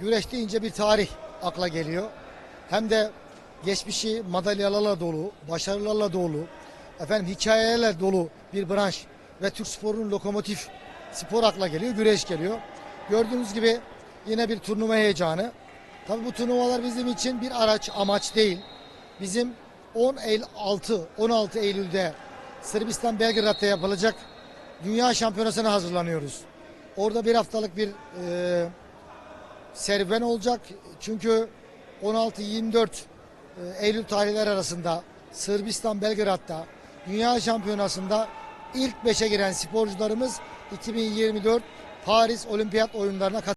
güreş deyince bir tarih akla geliyor. Hem de geçmişi madalyalarla dolu, başarılarla dolu, efendim hikayelerle dolu bir branş ve Türk sporunun lokomotif spor akla geliyor, güreş geliyor. Gördüğünüz gibi yine bir turnuva heyecanı. Tabii bu turnuvalar bizim için bir araç, amaç değil. Bizim 10 Eylül 6, 16 Eylül'de Sırbistan Belgrad'da yapılacak Dünya Şampiyonası'na hazırlanıyoruz. Orada bir haftalık bir e, serüven olacak. Çünkü 16-24 e, Eylül tarihler arasında Sırbistan Belgrad'da Dünya Şampiyonası'nda ilk 5'e giren sporcularımız 2024 Paris Olimpiyat oyunlarına katılacak.